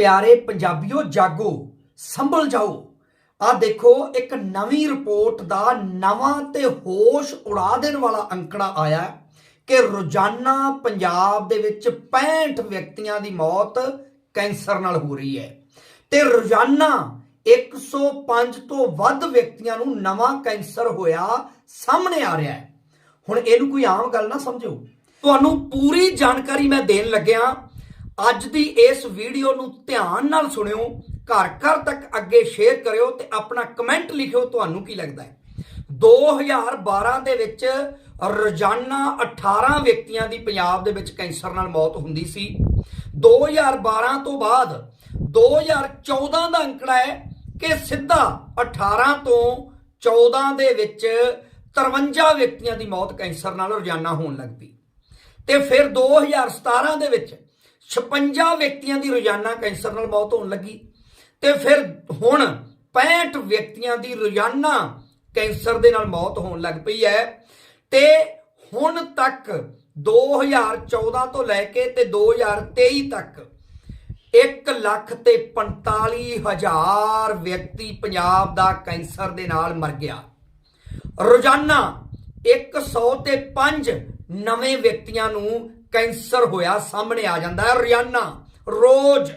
ਪਿਆਰੇ ਪੰਜਾਬੀਓ, ਜਾਗੋ, ਸੰਭਲ ਜਾਓ। ਆ ਦੇਖੋ, ਇੱਕ ਨਵੀਂ ਰਿਪੋਰਟ ਦਾ ਨਵਾਂ ਤੇ ਹੋਸ਼ ਉਡਾ ਦੇਣ ਵਾਲਾ ਅੰਕੜਾ ਆਇਆ ਕਿ ਰੋਜ਼ਾਨਾ ਪੰਜਾਬ ਦੇ ਵਿੱਚ 65 ਵਿਅਕਤੀਆਂ ਦੀ ਮੌਤ ਕੈਂਸਰ ਨਾਲ ਹੋ ਰਹੀ ਹੈ ਤੇ ਰੋਜ਼ਾਨਾ 105 ਤੋਂ ਵੱਧ ਵਿਅਕਤੀਆਂ ਨੂੰ ਨਵਾਂ ਕੈਂਸਰ ਹੋਇਆ ਸਾਹਮਣੇ ਆ ਰਿਹਾ ਹੈ। ਹੁਣ ਇਹਨੂੰ ਕੋਈ ਆਮ ਗੱਲ ਨਾ ਸਮਝੋ। ਤੁਹਾਨੂੰ ਪੂਰੀ ਜਾਣਕਾਰੀ ਮੈਂ ਦੇਣ ਲੱਗਿਆ ਅੱਜ ਦੀ ਇਸ ਵੀਡੀਓ ਨੂੰ ਧਿਆਨ ਨਾਲ ਸੁਣਿਓ, ਘਰ ਘਰ ਤੱਕ ਅੱਗੇ ਸ਼ੇਅਰ ਕਰਿਓ ਤੇ ਆਪਣਾ ਕਮੈਂਟ ਲਿਖਿਓ ਤੁਹਾਨੂੰ ਕੀ ਲੱਗਦਾ ਹੈ। 2012 ਦੇ ਵਿੱਚ ਰੋਜ਼ਾਨਾ 18 ਵਿਅਕਤੀਆਂ ਦੀ ਪੰਜਾਬ ਦੇ ਵਿੱਚ ਕੈਂਸਰ ਨਾਲ ਮੌਤ ਹੁੰਦੀ ਸੀ। 2012 ਤੋਂ ਬਾਅਦ 2014 ਦਾ ਅੰਕੜਾ ਹੈ ਕਿ ਸਿੱਧਾ 18 ਤੋਂ 14 ਦੇ ਵਿੱਚ 53 ਵਿਅਕਤੀਆਂ ਦੀ ਮੌਤ ਕੈਂਸਰ ਨਾਲ ਰੋਜ਼ਾਨਾ ਹੋਣ ਲੱਗ ਪਈ। ਤੇ ਫਿਰ 2017 ਦੇ ਵਿੱਚ 56 ਵਿਅਕਤੀਆਂ ਦੀ ਰੋਜ਼ਾਨਾ ਕੈਂਸਰ ਨਾਲ ਮੌਤ ਹੋਣ ਲੱਗੀ ਤੇ ਫਿਰ ਹੁਣ 65 ਵਿਅਕਤੀਆਂ ਦੀ ਰੋਜ਼ਾਨਾ ਕੈਂਸਰ ਦੇ ਨਾਲ ਮੌਤ ਹੋਣ ਲੱਗ ਪਈ ਹੈ ਤੇ ਹੁਣ ਤੱਕ 2014 ਤੋਂ ਲੈ ਕੇ ਤੇ 2023 ਤੱਕ 1 ਲੱਖ ਤੇ 45 ਹਜ਼ਾਰ ਵਿਅਕਤੀ ਪੰਜਾਬ ਦਾ ਕੈਂਸਰ ਦੇ ਨਾਲ ਮਰ ਗਿਆ। ਰੋਜ਼ਾਨਾ 100 ਤੇ 5 ਨਵੇਂ ਵਿਅਕਤੀਆਂ ਨੂੰ ਕੈਂਸਰ ਹੋਇਆ, ਸਾਹਮਣੇ ਆ ਜਾਂਦਾ ਹੈ, ਰੋਜ਼ਾਨਾ। ਰੋਜ਼।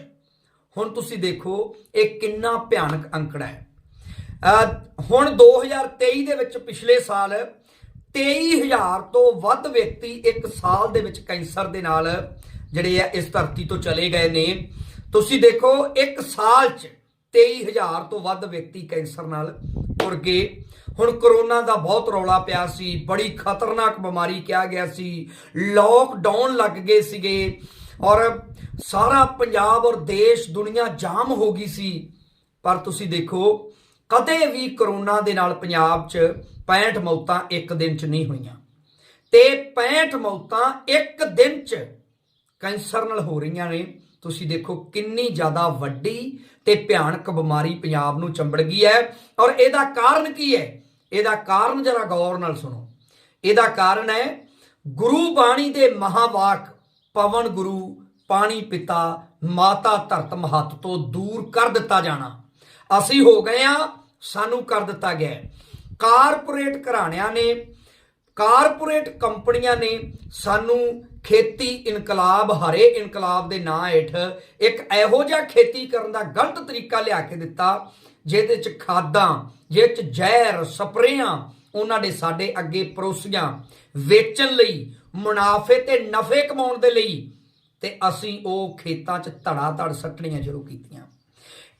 ਹੁਣ ਤੁਸੀਂ ਦੇਖੋ, ਇਹ ਕਿੰਨਾ ਭਿਆਨਕ ਅੰਕੜਾ ਹੈ। ਅਹ, ਹੁਣ 2023 ਦੇ ਵਿੱਚ ਪਿਛਲੇ ਸਾਲ 23000 ਤੋਂ ਵੱਧ ਵਿਅਕਤੀ ਇੱਕ ਸਾਲ ਦੇ ਵਿੱਚ ਕੈਂਸਰ ਦੇ ਨਾਲ ਜਿਹੜੇ ਆ, ਇਸ ਧਰਤੀ ਤੋਂ ਚਲੇ ਗਏ ਨੇ। ਤੁਸੀਂ ਦੇਖੋ, ਇੱਕ ਸਾਲ 'ਚ 23000 ਤੋਂ ਵੱਧ ਵਿਅਕਤੀ ਕੈਂਸਰ ਨਾਲ ਤੁਰ ਗਏ। ਹੁਣ ਕਰੋਨਾ ਦਾ ਬਹੁਤ ਰੌਲਾ ਪਿਆ ਸੀ, ਬੜੀ ਖਤਰਨਾਕ ਬਿਮਾਰੀ ਕਿਹਾ ਗਿਆ ਸੀ। ਲੋਕਡਾਊਨ ਲੱਗ ਗਏ ਸੀਗੇ ਔਰ ਸਾਰਾ ਪੰਜਾਬ ਔਰ ਦੇਸ਼, ਦੁਨੀਆ ਜਾਮ ਹੋ ਗਈ ਸੀ। ਪਰ ਤੁਸੀਂ ਦੇਖੋ, ਕਦੇ ਵੀ ਕਰੋਨਾ ਦੇ ਨਾਲ ਪੰਜਾਬ 'ਚ 65 ਮੌਤਾਂ ਇੱਕ ਦਿਨ 'ਚ ਨਹੀਂ ਹੋਈਆਂ। ਤੇ 65 ਮੌਤਾਂ ਇੱਕ ਦਿਨ 'ਚ ਕੈਂਸਰ ਨਾਲ ਹੋ ਰਹੀਆਂ ਨੇ। ਤੁਸੀਂ ਦੇਖੋ ਕਿੰਨੀ ਜ਼ਿਆਦਾ ਵੱਡੀ ਤੇ ਭਿਆਨਕ ਬਿਮਾਰੀ ਪੰਜਾਬ ਨੂੰ ਚੰਬੜ ਗਈ ਹੈ। ਔਰ ਇਹਦਾ ਕਾਰਨ ਕੀ ਹੈ? ਇਹਦਾ ਕਾਰਨ ਜਰਾ ਗੌਰ ਨਾਲ ਸੁਣੋ। ਇਹਦਾ ਕਾਰਨ ਹੈ, ਗੁਰੂ ਬਾਣੀ ਦੇ ਮਹਾਵਾਕ ਪਵਨ ਗੁਰੂ, ਪਾਣੀ ਪਿਤਾ, ਮਾਤਾ ਧਰਤ ਮਹੱਤ ਤੋਂ ਦੂਰ ਕਰ ਦਿੱਤਾ ਜਾਣਾ। ਅਸੀਂ ਹੋ ਗਏ ਆ ਸਾਨੂੰ ਕਰ ਦਿੱਤਾ ਗਿਆ ਕਾਰਪੋਰੇਟ ਘਰਾਣਿਆਂ ਨੇ, ਕਾਰਪੋਰੇਟ ਕੰਪਨੀਆਂ ਨੇ ਸਾਨੂੰ ਖੇਤੀ ਇਨਕਲਾਬ, ਹਰੇ ਇਨਕਲਾਬ ਦੇ ਨਾਂ ਹੇਠ ਇੱਕ ਇਹੋ ਜਿਹਾ ਖੇਤੀ ਕਰਨ ਦਾ ਗਲਤ ਤਰੀਕਾ ਲਿਆ ਕੇ ਦਿੱਤਾ ਜਿਹਦੇ ਚ ਖਾਦਾਂ, ਜਿਹਦੇ ਚ ਜ਼ਹਿਰ, ਸਪਰੇਆਂ, ਉਹਨਾਂ ਨੇ ਸਾਡੇ ਅੱਗੇ ਪਰੋਸੀਆਂ। ਵੇਚਣ ਲਈ, ਮੁਨਾਫੇ ਤੇ ਨਫੇ ਕਮਾਉਣ ਦੇ ਲਈ ਤੇ ਅਸੀਂ ਉਹ ਖੇਤਾਂ 'ਚ ਧੜਾ ਧੜ ਸੱਟਣੀਆਂ ਸ਼ੁਰੂ ਕੀਤੀਆਂ।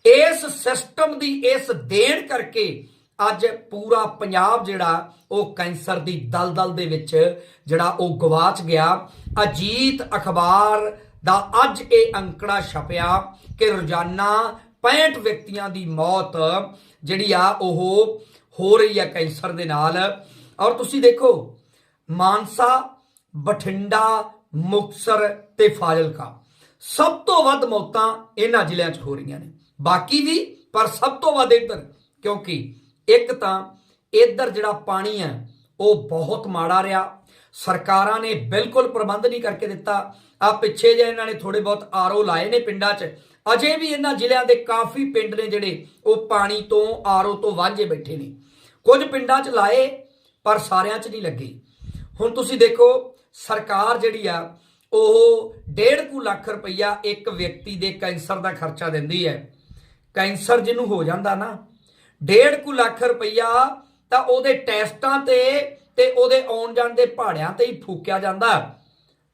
ਇਸ ਸਿਸਟਮ ਦੀ, ਇਸ ਦੇਣ ਕਰਕੇ ਅੱਜ ਪੂਰਾ ਪੰਜਾਬ ਜਿਹੜਾ, ਉਹ ਕੈਂਸਰ ਦੀ ਦਲਦਲ ਦੇ ਵਿੱਚ ਜਿਹੜਾ ਉਹ ਗਵਾਚ ਗਿਆ। ਅਜੀਤ ਅਖਬਾਰ ਦਾ ਅੱਜ ਇਹ ਅੰਕੜਾ ਛਪਿਆ ਕਿ ਰੋਜ਼ਾਨਾ 65 ਵਿਅਕਤੀਆਂ ਦੀ ਮੌਤ, ਜਿਹੜੀ ਆ ਉਹ ਹੋ ਰਹੀ ਆ ਕੈਂਸਰ ਦੇ ਨਾਲ। ਔਰ ਤੁਸੀਂ ਦੇਖੋ, ਮਾਨਸਾ, ਬਠਿੰਡਾ ਮੁਕਸਰ ਤੇ ਫਾਜ਼ਿਲਕਾ, ਸਭ ਤੋਂ ਵੱਧ ਮੌਤਾਂ ਇਹਨਾਂ ਜ਼ਿਲ੍ਹਿਆਂ 'ਚ ਹੋ ਰਹੀਆਂ ਨੇ। ਬਾਕੀ ਵੀ, ਪਰ ਸਭ ਤੋਂ ਵੱਧ ਇੱਧਰ, ਕਿਉਂਕਿ ਇੱਕ ਤਾਂ ਇੱਧਰ ਜਿਹੜਾ ਪਾਣੀ ਹੈ, ਉਹ ਬਹੁਤ ਮਾੜਾ ਰਿਹਾ। ਸਰਕਾਰਾਂ ਨੇ ਬਿਲਕੁਲ ਪ੍ਰਬੰਧ ਨਹੀਂ ਕਰਕੇ ਦਿੱਤਾ। ਆ ਪਿੱਛੇ ਜੇ ਇਹਨਾਂ ਨੇ ਥੋੜੇ ਬਹੁਤ ਆਰਓ ਲਾਏ ਨੇ ਪਿੰਡਾਂ 'ਚ। ਅਜੇ ਵੀ ਇਹਨਾਂ ਜ਼ਿਲ੍ਹਿਆਂ ਦੇ ਕਾਫੀ ਪਿੰਡ ਨੇ ਜਿਹੜੇ ਉਹ ਪਾਣੀ ਤੋਂ ਆਰਓ ਤੋਂ ਵਾਂਝੇ ਬੈਠੇ ਨੇ। ਕੁਝ ਪਿੰਡਾਂ 'ਚ ਲਾਏ, ਪਰ ਸਾਰਿਆਂ 'ਚ ਨਹੀਂ ਲੱਗੇ। ਹੁਣ ਤੁਸੀਂ ਦੇਖੋ, ਸਰਕਾਰ ਜਿਹੜੀ ਆ, ਉਹ 1.5 ਲੱਖ ਰੁਪਈਆ ਇੱਕ ਵਿਅਕਤੀ ਦੇ ਕੈਂਸਰ ਦਾ ਖਰਚਾ ਦਿੰਦੀ ਹੈ। ਕੈਂਸਰ ਜਿਹਨੂੰ ਹੋ ਜਾਂਦਾ ਨਾ 1.5 ਲੱਖ ਰੁਪਈਆ ਤਾਂ ਉਹਦੇ ਟੈਸਟਾਂ ਤੇ ਤੇ ਉਹਦੇ ਆਉਣ ਜਾਣ ਦੇ ਪਹਾੜਿਆਂ ਤੇ ਹੀ ਫੂਕਿਆ ਜਾਂਦਾ।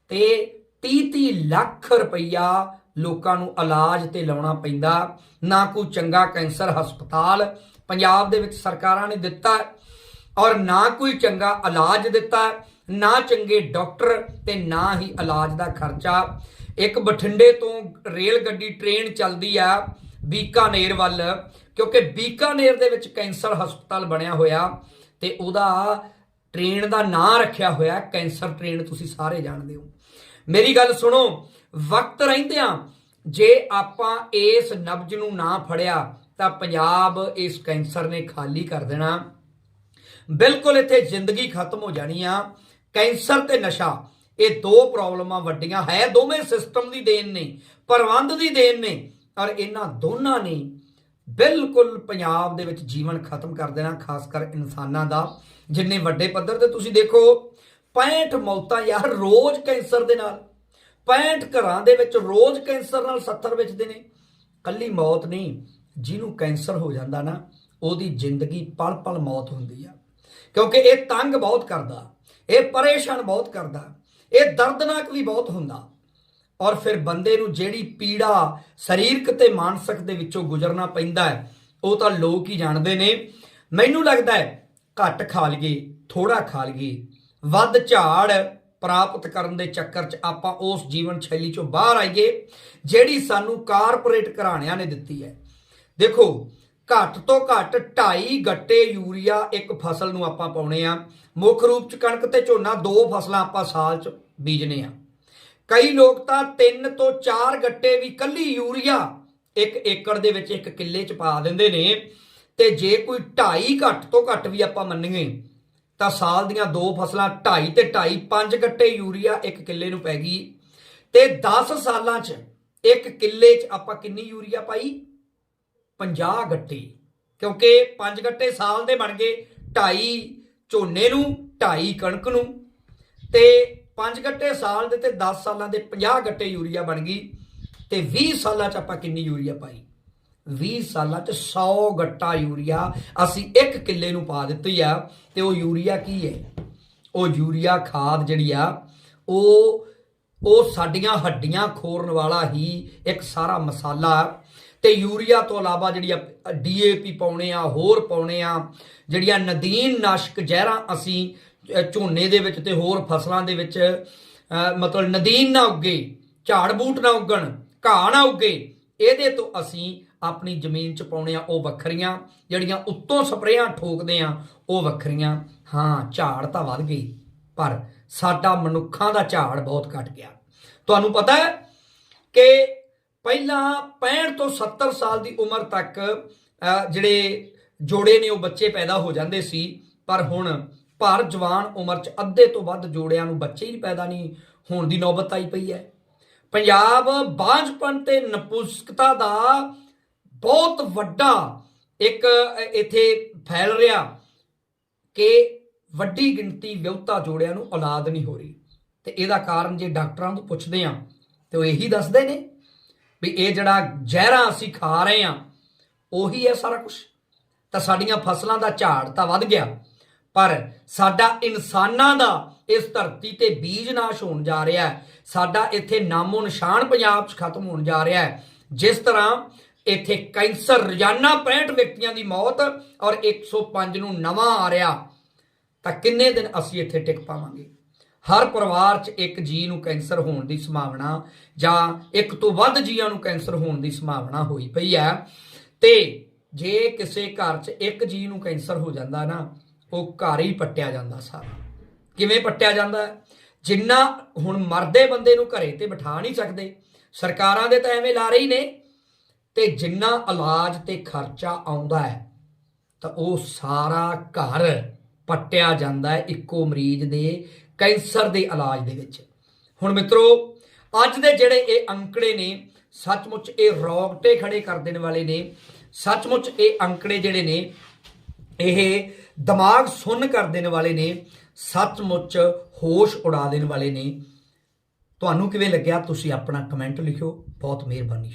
ਤੇ 30-30 ਲੱਖ ਰੁਪਈਆ ਲੋਕਾਂ ਨੂੰ ਇਲਾਜ ਤੇ ਲਾਉਣਾ ਪੈਂਦਾ। ਨਾ ਕੋਈ ਚੰਗਾ ਕੈਂਸਰ ਹਸਪਤਾਲ ਪੰਜਾਬ ਦੇ ਵਿੱਚ ਸਰਕਾਰਾਂ ਨੇ ਦਿੱਤਾ ਔਰ ਨਾ ਕੋਈ ਚੰਗਾ ਇਲਾਜ ਦਿੱਤਾ ਨਾ ਚੰਗੇ ਡਾਕਟਰ ਤੇ ਨਾ ਹੀ ਇਲਾਜ ਦਾ ਖਰਚਾ। ਇੱਕ ਬਠਿੰਡੇ ਤੋਂ ਰੇਲ ਗੱਡੀ ਟ੍ਰੇਨ ਚੱਲਦੀ ਆ ਬੀਕਾਨੇਰ ਵੱਲ, ਕਿਉਂਕਿ ਬੀਕਾਨੇਰ ਦੇ ਵਿੱਚ ਕੈਂਸਰ ਹਸਪਤਾਲ ਬਣਿਆ ਹੋਇਆ ਤੇ ਉਹਦਾ ਟ੍ਰੇਨ ਦਾ ਨਾਂ ਰੱਖਿਆ ਹੋਇਆ ਕੈਂਸਰ ਟ੍ਰੇਨ ਤੁਸੀਂ ਸਾਰੇ ਜਾਣਦੇ ਹੋ। ਮੇਰੀ ਗੱਲ ਸੁਣੋ ਵਕਤ ਰਹਿੰਦਿਆਂ ਜੇ ਆਪਾਂ ਇਸ ਨਬਜ ਨੂੰ ਨਾ ਫੜਿਆ, ਤਾਂ ਪੰਜਾਬ ਇਸ ਕੈਂਸਰ ਨੇ ਖਾਲੀ ਕਰ ਦੇਣਾ। ਬਿਲਕੁਲ ਇੱਥੇ ਜ਼ਿੰਦਗੀ ਖਤਮ ਹੋ ਜਾਣੀ ਆ। ਕੈਂਸਰ ਤੇ ਨਸ਼ਾ, ਇਹ ਦੋ ਪ੍ਰੋਬਲਮਾਂ ਵੱਡੀਆਂ ਹੈ। ਦੋਵੇਂ ਸਿਸਟਮ ਦੀ ਦੇਣ ਨੇ, ਪ੍ਰਬੰਧ ਦੀ ਦੇਣ ਨੇ ਔਰ ਇਹਨਾਂ ਦੋਨਾਂ ਨੇ ਬਿਲਕੁਲ ਪੰਜਾਬ ਦੇ ਵਿੱਚ ਜੀਵਨ ਖਤਮ ਕਰ ਦੇਣਾ, ਖਾਸ ਕਰ ਇਨਸਾਨਾਂ ਦਾ। ਜਿੰਨੇ ਵੱਡੇ ਪੱਧਰ ਤੇ ਤੁਸੀਂ ਦੇਖੋ 65 ਮੌਤਾਂ ਯਾਰ ਰੋਜ਼ ਕੈਂਸਰ ਦੇ ਨਾਲ। 65 ਘਰਾਂ ਦੇ ਵਿੱਚ ਰੋਜ਼ ਕੈਂਸਰ ਨਾਲ 70 ਵਿਚਦੇ ਨੇ। ਕੱਲੀ ਮੌਤ ਨਹੀਂ, ਜਿਹਨੂੰ ਕੈਂਸਰ ਹੋ ਜਾਂਦਾ ਨਾ, ਉਹਦੀ ਜ਼ਿੰਦਗੀ ਪਲ ਪਲ ਮੌਤ ਹੁੰਦੀ ਆ। ਕਿਉਂਕਿ ਇਹ ਤੰਗ ਬਹੁਤ ਕਰਦਾ, ਇਹ ਪਰੇਸ਼ਾਨ ਬਹੁਤ ਕਰਦਾ, ਇਹ ਦਰਦਨਾਕ ਵੀ ਬਹੁਤ ਹੁੰਦਾ। ਔਰ ਫਿਰ ਬੰਦੇ ਨੂੰ ਜਿਹੜੀ ਪੀੜਾ ਸਰੀਰਕ ਤੇ ਮਾਨਸਿਕ ਦੇ ਵਿੱਚੋਂ ਗੁਜ਼ਰਨਾ ਪੈਂਦਾ ਹੈ, ਉਹ ਤਾਂ ਲੋਕ ਹੀ ਜਾਣਦੇ ਨੇ। ਮੈਨੂੰ ਲੱਗਦਾ ਹੈ ਘੱਟ ਖਾ ਲਈਏ ਥੋੜਾ ਖਾ ਲਈਏ, ਵੱਧ ਝਾੜ ਪ੍ਰਾਪਤ ਕਰਨ ਦੇ ਚੱਕਰ 'ਚ ਆਪਾਂ ਉਸ ਜੀਵਨ ਸ਼ੈਲੀ 'ਚੋਂ ਬਾਹਰ ਆਈਏ, ਜਿਹੜੀ ਸਾਨੂੰ ਕਾਰਪੋਰੇਟ ਘਰਾਣਿਆਂ ਨੇ ਦਿੱਤੀ ਹੈ। ਦੇਖੋ, ਘੱਟ ਤੋਂ ਘੱਟ 2.5 ਗੱਟੇ ਯੂਰੀਆ ਇੱਕ ਫਸਲ ਨੂੰ ਆਪਾਂ ਪਾਉਣੇ ਆ। ਮੁੱਖ ਰੂਪ 'ਚ ਕਣਕ ਤੇ ਝੋਨਾ ਦੋ ਫਸਲਾਂ ਆਪਾਂ ਸਾਲ 'ਚ ਬੀਜਨੇ ਆ। ਕਈ ਲੋਕ ਤਾਂ 3 ਤੋਂ 4 ਗੱਟੇ ਵੀ ਕੱਲੀ ਯੂਰੀਆ ਇੱਕ ਏਕੜ ਦੇ ਵਿੱਚ ਇੱਕ ਕਿੱਲੇ 'ਚ ਪਾ ਦਿੰਦੇ ਨੇ ਤੇ ਜੇ ਕੋਈ 2.5 ਘੱਟ ਤੋਂ ਘੱਟ ਵੀ ਆਪਾਂ ਮੰਨੀਏ ਤਾਂ ਸਾਲ ਦੀਆਂ ਦੋ ਫਸਲਾਂ 2.5 ਤੇ 2.5 5 ਗੱਟੇ ਯੂਰੀਆ ਇੱਕ ਕਿੱਲੇ ਨੂੰ ਪੈ ਗਈ ਤੇ 10 ਸਾਲਾਂ 'ਚ ਇੱਕ ਕਿੱਲੇ 'ਚ ਆਪਾਂ ਕਿੰਨੀ ਯੂਰੀਆ ਪਾਈ? 50 ਗੱਟੇ। ਕਿਉਂਕਿ 5 ਗੱਟੇ ਸਾਲ ਦੇ ਬਣ ਗਏ 2.5 ਝੋਨੇ ਨੂੰ 2.5 ਕਣਕ ਨੂੰ ਤੇ 5 ਗੱਟੇ ਸਾਲ ਦੇ ਤੇ 10 ਸਾਲਾਂ ਦੇ 50 ਗੱਟੇ ਯੂਰੀਆ ਬਣ ਗਈ ਤੇ 20 ਸਾਲਾਂ 'ਚ ਆਪਾਂ ਕਿੰਨੀ ਯੂਰੀਆ ਪਾਈ? 20 ਸਾਲਾਂ 'ਚ 100 ਗੱਟਾ ਯੂਰੀਆ ਅਸੀਂ ਇੱਕ ਕਿੱਲੇ ਨੂੰ ਪਾ ਦਿੱਤੀ ਆ, ਤੇ ਉਹ ਯੂਰੀਆ ਕੀ ਹੈ ਉਹ ਯੂਰੀਆ ਖਾਦ ਜਿਹੜੀ ਆ, ਉਹ ਉਹ ਸਾਡੀਆਂ ਹੱਡੀਆਂ ਖੋਰਨ ਵਾਲਾ ਹੀ ਇੱਕ ਸਾਰਾ ਮਸਾਲਾ ਤੇ ਯੂਰੀਆ ਤੋਂ ਇਲਾਵਾ ਜਿਹੜੀ ਡੀਏਪੀ ਪਾਉਣੇ ਆ, ਹੋਰ ਪਾਉਣੇ ਆ, ਜਿਹੜੀਆਂ ਨਦੀਨ ਨਾਸ਼ਕ ਜ਼ਹਿਰਾਂ ਅਸੀਂ ਝੋਨੇ ਦੇ ਵਿੱਚ ਤੇ ਹੋਰ ਫਸਲਾਂ ਦੇ ਵਿੱਚ ਮਤਲਬ ਨਦੀਨ ਨਾ ਉੱਗੇ ਝਾੜ ਬੂਟ ਨਾ ਉੱਗਣ, ਘਾਹ ਨਾ ਉੱਗੇ, ਇਹਦੇ ਤੋਂ ਅਸੀਂ ਆਪਣੀ ਜ਼ਮੀਨ 'ਚ ਪਾਉਣੇ ਆ ਉਹ ਵੱਖਰੀਆਂ, ਜਿਹੜੀਆਂ ਉੱਤੋਂ ਸਪਰੇਆਂ ਠੋਕਦੇ ਆ ਉਹ ਵੱਖਰੀਆਂ। ਹਾਂ, ਝਾੜ ਤਾਂ ਵੱਧ ਗਈ, ਪਰ ਸਾਡਾ ਮਨੁੱਖਾਂ ਦਾ ਝਾੜ ਬਹੁਤ ਘਟ ਗਿਆ। ਤੁਹਾਨੂੰ ਪਤਾ ਹੈ ਕਿ ਪਹਿਲਾਂ 65 ਤੋਂ 70 ਸਾਲ ਦੀ ਉਮਰ ਤੱਕ ਜਿਹੜੇ ਜੋੜੇ ਨੇ, ਉਹ ਬੱਚੇ ਪੈਦਾ ਹੋ ਜਾਂਦੇ ਸੀ, ਪਰ ਹੁਣ ਭਰ ਜਵਾਨ ਉਮਰ 'ਚ ਅੱਧੇ ਤੋਂ ਵੱਧ ਜੋੜਿਆਂ ਨੂੰ ਬੱਚੇ ਹੀ ਪੈਦਾ ਨਹੀਂ ਹੋਣ ਦੀ ਨੌਬਤ ਆਈ ਪਈ ਹੈ। ਪੰਜਾਬ ਬਾਂਝਪਨ ਤੇ ਨਪੁਸਕਤਾ ਦਾ ਬਹੁਤ ਵੱਡਾ ਇੱਕ ਇੱਥੇ ਫੈਲ ਰਿਹਾ ਕਿ ਵੱਡੀ ਗਿਣਤੀ ਵਿਆਹੁਤਾ ਜੋੜਿਆਂ ਨੂੰ ਔਲਾਦ ਨਹੀਂ ਹੋ ਰਹੀ। ਤੇ ਇਹਦਾ ਕਾਰਨ ਜੇ ਡਾਕਟਰਾਂ ਨੂੰ ਪੁੱਛਦੇ ਆ ਤੇ ਉਹ ਇਹੀ ਦੱਸਦੇ ਨੇ ਵੀ ਇਹ ਜਿਹੜਾ ਜ਼ਹਿਰਾਂ ਅਸੀਂ ਖਾ ਰਹੇ ਆ ਉਹੀ ਹੈ ਸਾਰਾ ਕੁਝ ਤਾਂ ਸਾਡੀਆਂ ਫਸਲਾਂ ਦਾ ਝਾੜ ਤਾਂ ਵੱਧ ਗਿਆ, ਪਰ ਸਾਡਾ ਇਨਸਾਨਾਂ ਦਾ ਇਸ ਧਰਤੀ ਤੇ ਬੀਜ ਨਾਸ਼ ਹੋਣ ਜਾ ਰਿਹਾ ਹੈ। ਸਾਡਾ ਇੱਥੇ ਨਾਮੋ ਨਿਸ਼ਾਨ ਪੰਜਾਬ 'ਚ ਖਤਮ ਹੋਣ ਜਾ ਰਿਹਾ ਹੈ। ਜਿਸ ਤਰ੍ਹਾਂ ਇੱਥੇ ਕੈਂਸਰ ਰੋਜ਼ਾਨਾ 65 ਵਿਅਕਤੀਆਂ ਦੀ ਮੌਤ ਔਰ 105 ਨੂੰ ਨਵਾਂ ਆ ਰਿਹਾ। ਤਾਂ ਕਿੰਨੇ ਦਿਨ ਅਸੀਂ ਇੱਥੇ ਟਿਕ ਪਾਵਾਂਗੇ? ਹਰ ਪਰਿਵਾਰ 'ਚ ਇੱਕ ਜੀ ਨੂੰ ਕੈਂਸਰ ਹੋਣ ਦੀ ਸੰਭਾਵਨਾ ਜਾਂ ਇੱਕ ਤੋਂ ਵੱਧ ਜੀਆਂ ਨੂੰ ਕੈਂਸਰ ਹੋਣ ਦੀ ਸੰਭਾਵਨਾ ਹੋਈ ਪਈ ਹੈ। ਤੇ ਜੇ ਕਿਸੇ ਘਰ 'ਚ ਇੱਕ ਜੀ ਨੂੰ ਕੈਂਸਰ ਹੋ ਜਾਂਦਾ ਨਾ, ਉਹ ਘਰ ਹੀ ਪੱਟਿਆ ਜਾਂਦਾ ਸਾਰਾ। ਕਿਵੇਂ ਪੱਟਿਆ ਜਾਂਦਾ? ਜਿੰਨਾ ਹੁਣ ਮਰਦੇ ਬੰਦੇ ਨੂੰ ਘਰੇ ਤੇ ਬਿਠਾ ਨਹੀਂ ਸਕਦੇ, ਸਰਕਾਰਾਂ ਦੇ ਤਾਂ ਐਵੇਂ ਲਾ ਰਹੀ ਨੇ ਤੇ ਜਿੰਨਾ ਇਲਾਜ ਤੇ ਖਰਚਾ ਆਉਂਦਾ ਹੈ, ਤਾਂ ਉਹ ਸਾਰਾ ਘਰ ਪੱਟਿਆ ਜਾਂਦਾ ਹੈ ਇੱਕੋ ਮਰੀਜ਼ ਦੇ ਕੈਂਸਰ ਦੇ ਇਲਾਜ ਦੇ ਵਿੱਚ। ਹੁਣ ਮਿੱਤਰੋ, ਅੱਜ ਦੇ ਜਿਹੜੇ ਇਹ ਅੰਕੜੇ ਨੇ, ਸੱਚਮੁੱਚ ਇਹ ਰੌਗਟੇ ਖੜੇ ਕਰ ਦੇਣ ਵਾਲੇ ਨੇ। ਸੱਚਮੁੱਚ ਇਹ ਅੰਕੜੇ ਜਿਹੜੇ ਨੇ, ਇਹ ਦਿਮਾਗ ਸੁੰਨ ਕਰ ਦੇਣ ਵਾਲੇ ਨੇ, ਸੱਚਮੁੱਚ ਹੋਸ਼ ਉਡਾ ਦੇਣ ਵਾਲੇ ਨੇ। ਤੁਹਾਨੂੰ ਕਿਵੇਂ ਲੱਗਿਆ? ਤੁਸੀਂ ਆਪਣਾ ਕਮੈਂਟ ਲਿਖਿਓ। ਬਹੁਤ ਮਿਹਰਬਾਨੀ।